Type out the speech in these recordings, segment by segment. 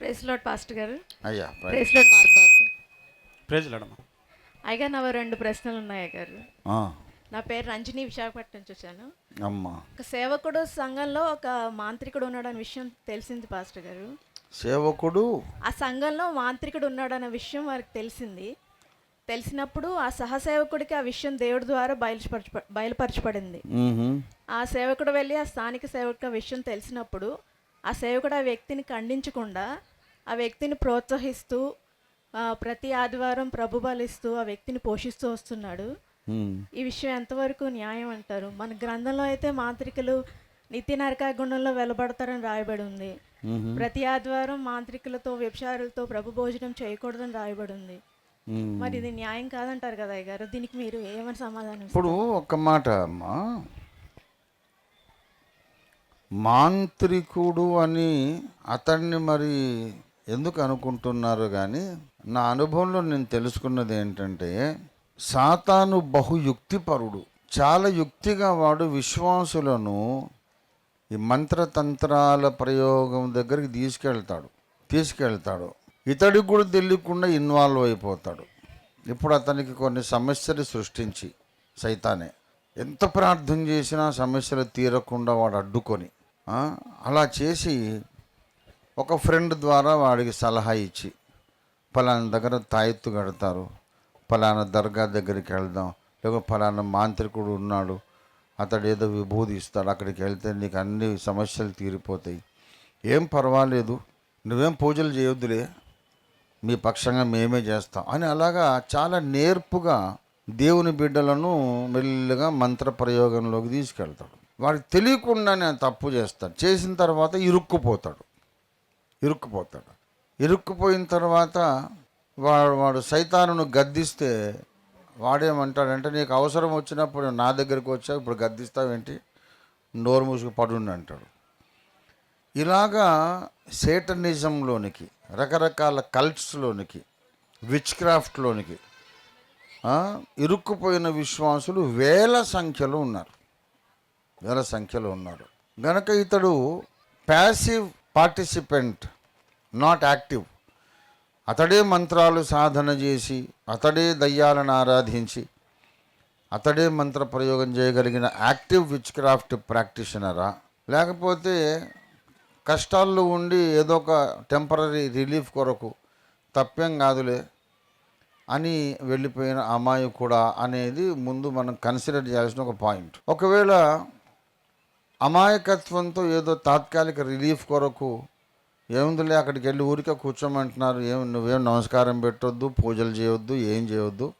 Price lord pastor గారు. అయ్యా price lord mark బాబు గారు. ప్రేజలాడమ్మా అయ్యగా నా రెండు ప్రశ్నలు ఉన్నాయి అయ్యగారు. ఆ, నా పేరు రంజని విశాఖపట్నం నుంచి వచ్చాను. అమ్మా. ఒక సేవకుడు సంఘంలో ఒక మాంత్రికుడు ఉన్నాడనే విషయం తెలిసింది పాస్టర్ గారు. సేవకుడు? ఆ సంఘంలో మాంత్రికుడు ఉన్నాడనే విషయం వారికి తెలిసింది. తెలిసినప్పుడు ఆ సహసేవకుడికి ఆ విషయం దేవుడి ద్వారా బయలుపరచ బయలుపరచబడింది. ఆ సేవకుడు వెళ్ళి ఆ స్థానిక సేవకుడికి ఆ విషయం తెలిసినప్పుడు ఆ సేవకుడు ఆ వ్యక్తిని ఖండించకుండా ఆ వ్యక్తిని ప్రోత్సహిస్తూ ప్రతి ఆదివారం ప్రభు బలిస్తూ ఆ వ్యక్తిని పోషిస్తూ వస్తున్నాడు. ఈ విషయం ఎంతవరకు న్యాయం అంటారు మన గ్రంథంలో అయితే మాంత్రికులు నిత్య నరకాగుండంలో వెలబడతారని రాయబడి ఉంది. ప్రతి ఆదివారం మాంత్రికులతో వ్యభిచారులతో ప్రభు భోజనం చేయకూడదని రాయబడి ఉంది. మరి ఇది న్యాయం కాదంటారు కదా గారు దీనికి మీరు ఏమని సమాధానం? ఇప్పుడు ఒక మాట అమ్మా మాంత్రికుడు అని అతన్ని మరి ఎందుకు అనుకుంటున్నారు కానీ నా అనుభవంలో నేను తెలుసుకున్నది ఏంటంటే సాతాను బహుయుక్తిపరుడు. చాలా యుక్తిగా వాడు విశ్వాసులను ఈ మంత్రతంత్రాల ప్రయోగం దగ్గరికి తీసుకెళ్తాడు తీసుకెళ్తాడు. ఇతడికి కూడా తెలియకుండా ఇన్వాల్వ్ అయిపోతాడు. ఇప్పుడు అతనికి కొన్ని సమస్యలు సృష్టించి సైతానే. ఎంత ప్రార్థన చేసినా సమస్యలు తీరకుండా వాడు అడ్డుకొని అలా చేసి ఒక ఫ్రెండ్ ద్వారా వాడికి సలహా ఇచ్చి పలానా దగ్గర తాయెత్తు కడతారు పలానా దర్గా దగ్గరికి వెళ్దాం లేకపోతే పలానా మాంత్రికుడు ఉన్నాడు అతడు ఏదో విభూది ఇస్తాడు అక్కడికి వెళ్తే నీకు అన్ని సమస్యలు తీరిపోతాయి. ఏం పర్వాలేదు నువ్వేం పూజలు చేయొద్దులే మీ పక్షంగా మేమే చేస్తాం. అని అలాగా చాలా నేర్పుగా దేవుని బిడ్డలను మెల్లగా మంత్ర ప్రయోగంలోకి తీసుకెళ్తాడు. వాడికి తెలియకుండానే తప్పు చేస్తాడు. చేసిన తర్వాత ఇరుక్కుపోతాడు. ఇరుక్కుపోతాడు. ఇరుక్కుపోయిన తర్వాత వాడు వాడు సైతానును గద్దిస్తే వాడేమంటాడంటే నీకు అవసరం వచ్చినప్పుడు నా దగ్గరికి వచ్చా ఇప్పుడు గద్దిస్తావేంటి? నోరు మూసుకు పడుండి అంటాడు. ఇలాగా సేటనిజంలోనికి రకరకాల కల్ట్స్లోనికి విచ్ క్రాఫ్ట్లోనికి ఇరుక్కుపోయిన విశ్వాసులు వేల సంఖ్యలో ఉన్నారు. వేల సంఖ్యలో ఉన్నారు గనక ఇతడు ప్యాసివ్ పార్టిసిపెంట్ నాట్ యాక్టివ్. అతడే మంత్రాలు సాధన చేసి అతడే దయ్యాలను ఆరాధించి అతడే మంత్ర ప్రయోగం చేయగలిగిన యాక్టివ్ విచ్ క్రాఫ్ట్ ప్రాక్టీషనరా? లేకపోతే కష్టాల్లో ఉండి ఏదో ఒక టెంపరీ రిలీఫ్ కొరకు తప్పేం కాదులే అని వెళ్ళిపోయిన అమాయకుడా అనేది ముందు మనం కన్సిడర్ చేయాల్సిన ఒక పాయింట్. ఒకవేళ అమాయకత్వంతో ఏదో తాత్కాలిక రిలీఫ్ కొరకు ఏముందిలే అక్కడికి వెళ్ళి ఊరికే కూర్చోమంటున్నారు. ఏం నువ్వేం నమస్కారం పెట్టొద్దు పూజలు చేయొద్దు ఏం చేయొద్దు.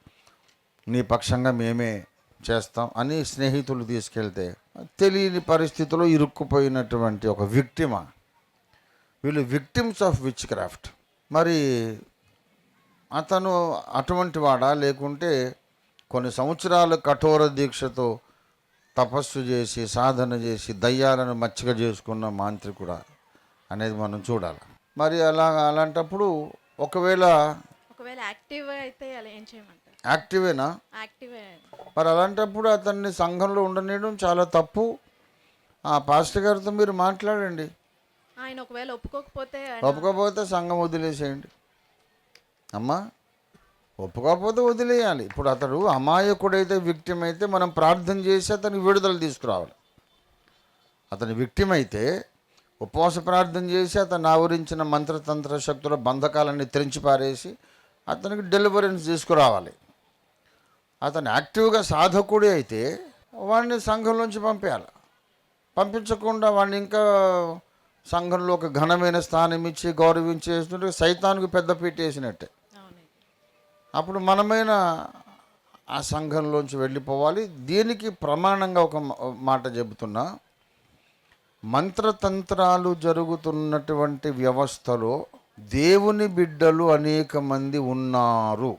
నీ పక్షంగా మేమే చేస్తాం అని స్నేహితులు తీసుకెళ్తే తెలియని పరిస్థితిలో ఇరుక్కుపోయినటువంటి ఒక విక్టిమా. వీళ్ళు విక్టిమ్స్ ఆఫ్ విచ్ క్రాఫ్ట్ మరి అతను అటువంటి వాడా? లేకుంటే కొన్ని సంవత్సరాలు కఠోర దీక్షతో తపస్సు చేసి సాధన చేసి దయ్యాలను మచ్చిక చేసుకున్న మాంత్రికుడా అనేది మనం చూడాలి. మరి అలా అలాంటప్పుడు ఒకవేళ ఒకవేళ యాక్టివ్ అయితే అలా ఏం చేయమంటారు? యాక్టివేనా? యాక్టివే మరి అలాంటప్పుడు అతన్ని సంఘంలో ఉండనీయడం చాలా తప్పు. ఆ పాస్టర్ గారితో మీరు మాట్లాడండి. ఆయన ఒకవేళ ఒప్పుకోకపోతే ఒప్పుకోకపోతే సంఘం వదిలేసేయండి. అమ్మా ఒప్పుకోకపోతే వదిలేయాలి. ఇప్పుడు అతడు అమాయకుడైతే విక్టిమ్ అయితే మనం ప్రార్థన చేసి అతనికి విడుదల తీసుకురావాలి. అతని విక్టిమ్ అయితే ఉపవాస ప్రార్థన చేసి అతను ఆవరించిన మంత్రతంత్ర శక్తుల బంధకాలన్నీ తెరించి పారేసి అతనికి డెలివరెన్స్ తీసుకురావాలి. అతను యాక్టివ్గా సాధకుడే అయితే వాడిని సంఘంలోంచి పంపేయాలి. పంపించకుండా వాడిని ఇంకా సంఘంలో ఒక ఘనమైన స్థానం ఇచ్చి గౌరవించేస్తుంటే సైతానికి పెద్ద వేసినట్టే. అప్పుడు మనమైన ఆ సంఘంలోంచి వెళ్ళిపోవాలి. దీనికి ప్రమాణంగా ఒక మా- మాట చెబుతున్నా. మంత్రతంత్రాలు జరుగుతున్నటువంటి వ్యవస్థలో దేవుని బిడ్డలు అనేక మంది ఉన్నారు.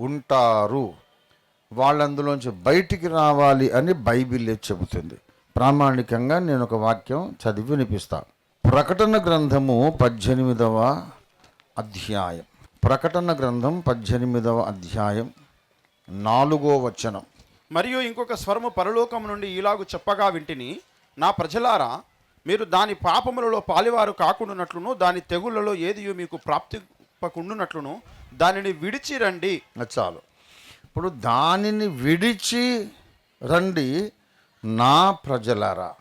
ఉంటారు. వాళ్ళందులోంచి బయటికి రావాలి అని బైబిలే చెబుతుంది. ప్రామాణికంగా నేను ఒక వాక్యం చదివి వినిపిస్తా. ప్రకటన గ్రంథము పద్దెనిమిదవ అధ్యాయం. ప్రకటన గ్రంథం పద్దెనిమిదవ అధ్యాయం నాలుగో వచనం. మరియు ఇంకొక స్వరము పరలోకము నుండి ఇలాగు చెప్పగా వింటిని నా ప్రజలారా మీరు దాని పాపములలో పాలివారు కాకుండానట్లును దాని తెగుళ్ళలో ఏది మీకు ప్రాప్తిపకుండునట్లును దానిని విడిచి రండి. చాలు. ఇప్పుడు దానిని విడిచి రండి నా ప్రజలారా.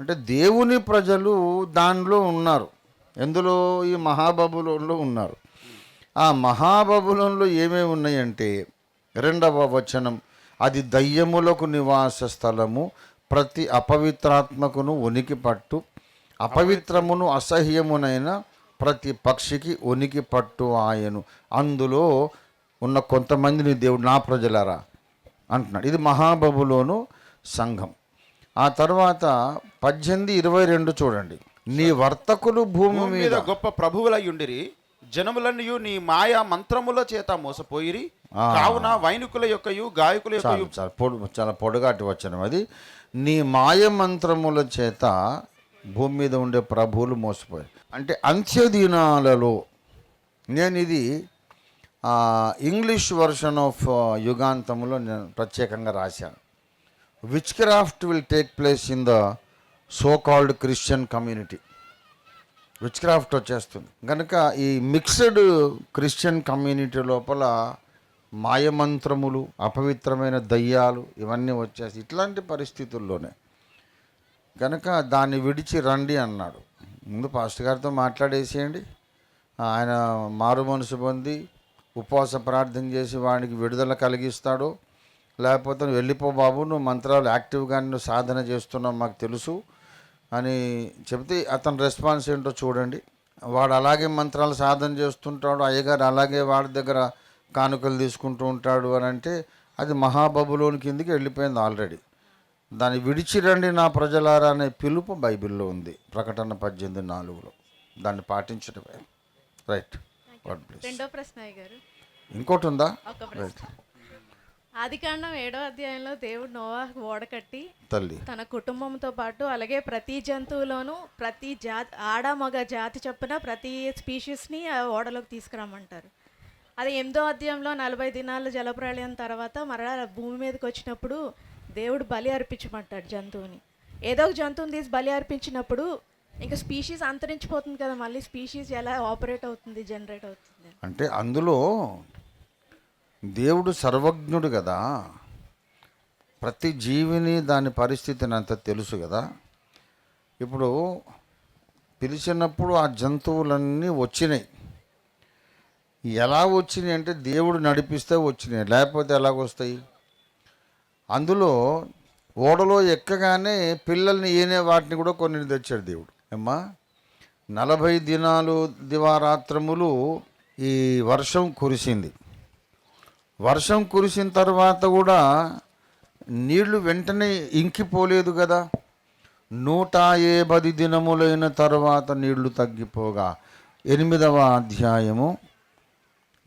అంటే దేవుని ప్రజలు దానిలో ఉన్నారు. ఎందులో? ఈ మహాబబులంలో ఉన్నారు. ఆ మహాబబులంలో ఏమేమి ఉన్నాయంటే రెండవ వచనం అది దయ్యములకు నివాస స్థలము ప్రతి అపవిత్రాత్మకును ఉనికి పట్టు అపవిత్రమును అసహ్యమునైన ప్రతి పక్షికి ఉనికి పట్టు ఆయను. అందులో ఉన్న కొంతమందిని దేవుడు నా ప్రజలారా అంటున్నాడు. ఇది మహాబబులోను సంఘం. ఆ తర్వాత పద్దెనిమిది ఇరవై రెండు చూడండి. నీ వర్తకులు భూమి మీద గొప్ప ప్రభువులై ఉండిరి. జనములన్నీ నీ మాయా మంత్రముల చేత మోసపోయిరి. కావున వైనికుల యొక్కయు గాయకుల చాలా పొడు చాలా పొడుగాటి వచనం అది. నీ మాయ మంత్రముల చేత భూమి మీద ఉండే ప్రభువులు మోసపోయారు. అంటే అంత్యదినాలలో నేను ఇది ఇంగ్లీష్ వర్షన్ ఆఫ్ యుగాంతంలో నేను ప్రత్యేకంగా రాశాను. Witchcraft will take place in the so called Christian community witchcraft వచ్చేస్తుంది. కనుక ఈ మిక్స్డ్ క్రిస్టియన్ కమ్యూనిటీ లోపల మాయమంత్రములు అపవిత్రమైన దయ్యాలు ఇవన్నీ వచ్చేసి ఇట్లాంటి పరిస్థితుల్లోనే. కనుక దాన్ని విడిచి రండి అన్నాడు. ముందు పాస్టర్ గారితో మాట్లాడేసేయండి. ఆయన మారు మనసు పొంది ఉపవాస ప్రార్థన చేసి వాడికి విడుదల కలిగిస్తాడు. లేకపోతే వెళ్ళిపో బాబు నువ్వు మంత్రాలు యాక్టివ్గా నువ్వు సాధన చేస్తున్నావు మాకు తెలుసు. అని చెప్తే అతని రెస్పాన్స్ ఏంటో చూడండి. వాడు అలాగే మంత్రాలు సాధన చేస్తుంటాడు అయ్యగారు అలాగే వాడి దగ్గర కానుకలు తీసుకుంటూ ఉంటాడు అని అంటే అది మహాబబులోని కిందికి వెళ్ళిపోయింది ఆల్రెడీ? దాన్ని విడిచిరండి నా ప్రజలారా అనే పిలుపు బైబిల్లో ఉంది ప్రకటన పద్దెనిమిది నాలుగులో. దాన్ని పాటించడమే రైట్. రెండో ప్రశ్న గారు ఇంకోటి ఉందా? ప్రశ్న. ఆదికాండం ఏడో అధ్యాయంలో దేవుడు నోవా ఓడ కట్టి తల్లి. తన కుటుంబంతో పాటు అలాగే ప్రతి జంతువులోనూ ప్రతి జాతి ఆడ మగ జాతి చొప్పున ప్రతి స్పీషీస్ని ఆ ఓడలోకి తీసుకురమ్మంటారు. అది ఎనిమిదో అధ్యాయంలో నలభై దినాల జలప్రళయం తర్వాత మరలా భూమి మీదకి వచ్చినప్పుడు దేవుడు బలి అర్పించమంటాడు జంతువుని. ఏదో ఒక జంతువుని తీసి బలి అర్పించినప్పుడు ఇంకా స్పీషీస్ అంతరించిపోతుంది కదా మళ్ళీ స్పీషీస్ ఎలా ఆపరేట్ అవుతుంది జనరేట్ అవుతుంది? అంటే అందులో దేవుడు సర్వజ్ఞుడు కదా. ప్రతి జీవిని దాని పరిస్థితిని అంత తెలుసు కదా. ఇప్పుడు పిలిచినప్పుడు ఆ జంతువులన్నీ వచ్చినాయి. ఎలా వచ్చినాయి అంటే దేవుడు నడిపిస్తే వచ్చినాయి లేకపోతే ఎలాగొస్తాయి? అందులో ఓడలో ఎక్కగానే పిల్లల్ని ఏనే వాటిని కూడా కొన్ని తెచ్చాడు దేవుడు. అమ్మా నలభై దినాలు దివారాత్రములు ఈ వర్షం కురిసింది. వర్షం కురిసిన తర్వాత కూడా నీళ్ళు వెంటనే ఇంకిపోలేదు కదా. నూట ఏబది దినములైన తర్వాత నీళ్ళు తగ్గిపోగా. ఎనిమిదవ అధ్యాయము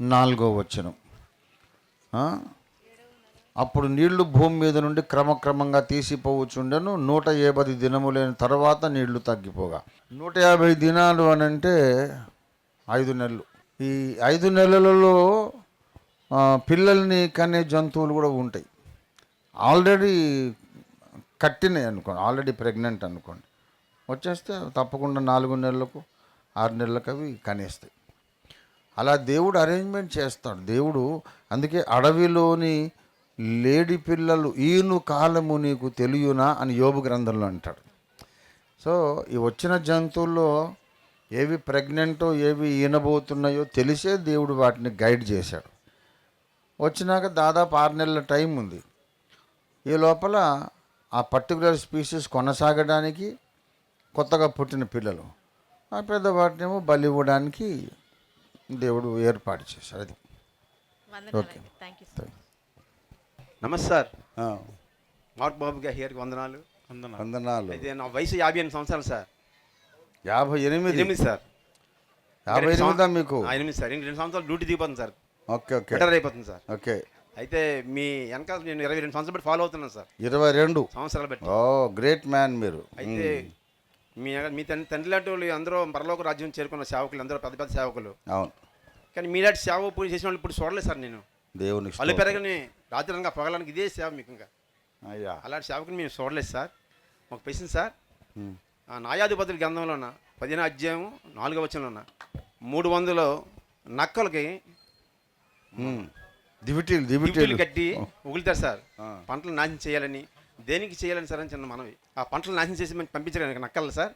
నాలుగో వచనం. అప్పుడు నీళ్ళు భూమి మీద నుండి క్రమక్రమంగా తీసిపోవచ్చుండెను నూట ఏబది దినములైన తర్వాత నీళ్ళు తగ్గిపోగా. నూట యాభై దినాలు అని అంటే ఐదు నెలలు. ఈ ఐదు నెలలలో పిల్లల్ని కనే జంతువులు కూడా ఉంటాయి. ఆల్రెడీ కట్టినాయి అనుకోండి ఆల్రెడీ ప్రెగ్నెంట్ అనుకోండి. వచ్చేస్తే తప్పకుండా నాలుగు నెలలకు ఆరు నెలలకు అవి కనేస్తాయి. అలా దేవుడు అరేంజ్మెంట్ చేస్తాడు. దేవుడు అందుకే అడవిలోని లేడి పిల్లలు ఈను కాలము నీకు తెలియనా అని యోబు గ్రంథంలో అంటాడు. సో ఈ వచ్చిన జంతువుల్లో ఏవి ప్రెగ్నెంటో ఏవి ఈనబోతున్నాయో తెలిసే దేవుడు వాటిని గైడ్ చేశాడు. వచ్చినాక దాదాపు ఆరు నెలల టైం ఉంది. ఈ లోపల ఆ పర్టికులర్ స్పీసీస్ కొనసాగడానికి కొత్తగా పుట్టిన పిల్లలు ఆ పెద్ద వాటినేమో బలి ఇవ్వడానికి దేవుడు ఏర్పాటు చేశాడు అది. వందనాలు థ్యాంక్ యూ సార్ నమస్తే సార్. మార్క్ బాబు గారి హియర్కి వందనాలు. వందనాలు. అయితే నా వయసు యాభై ఎనిమిది సంవత్సరాలు సార్. యాభై ఎనిమిది? ఎనిమిది సార్. యాభై ఎనిమిదా మీకు? ఎనిమిది సార్. ఇంక రెండు సంవత్సరాలు డ్యూటీ దిగిపోతుంది సార్. Okay okay. రిటైర్ అయిపోతుంది సార్. ఓకే. అయితే మీ వెనకాల నేను ఇరవై రెండు సంవత్సరాలు బట్టి ఫాలో అవుతున్నాను సార్. ఇరవై రెండు. సంవత్సరాలు బట్టి ఓ గ్రేట్ మ్యాన్ మీరు. అయితే మీ మీ తండ్రి తండ్రి లాంటి వాళ్ళు అందరూ పరలోక రాజ్యం చేరుకున్న సేవకులు అందరూ పెద్ద పెద్ద సేవకులు. అవును. కానీ మీలాంటి సేవ పూజ చేసిన వాళ్ళు ఇప్పుడు చూడలేదు సార్ నేను. దేవునికి వాళ్ళు. పెరగని రాత్రి అనగా పగలనికి ఇదే సేవ మీకు ఇంకా. అయ్యా. అలాంటి సేవకుని మేము చూడలేదు సార్. ఒక క్వశ్చన్ సార్. ఉమ్. ఆ న్యాయాధిపతుల గ్రంథంలో ఉన్న పదిహేను అధ్యాయం నాలుగో వచనంలో ఉన్న మూడు వందలు నక్కలకి దివిటీలు దివిటీలు. కట్టి ఉగులుతారు సార్. పంటలు నాశనం చేయాలని దేనికి చేయాలని సార్ అని చిన్న మనవి. ఆ పంటలు నాశనం చేసి మనం పంపించడానికి నక్కలు సార్.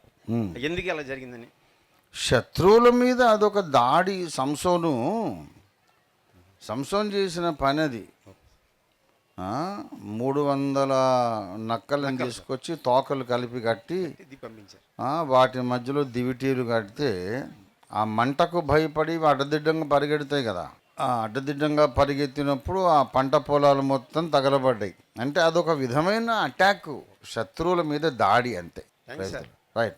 ఎందుకు అలా జరిగిందని? శత్రువుల మీద అదొక దాడి సంసోను. సంసోన్ చేసిన పని అది మూడు వందల నక్కలను తీసుకొచ్చి తోకలు కలిపి కట్టి వాటి మధ్యలో దివిటీలు కడితే ఆ మంటకు భయపడి అడ్డదిడ్డంగా పరిగెడతాయి కదా. అడ్డదిడ్డంగా పరిగెత్తినప్పుడు ఆ పంట పొలాలు మొత్తం తగలబడ్డాయి. అంటే అదొక విధమైన అటాక్. శత్రువుల మీద దాడి అంతే. రైట్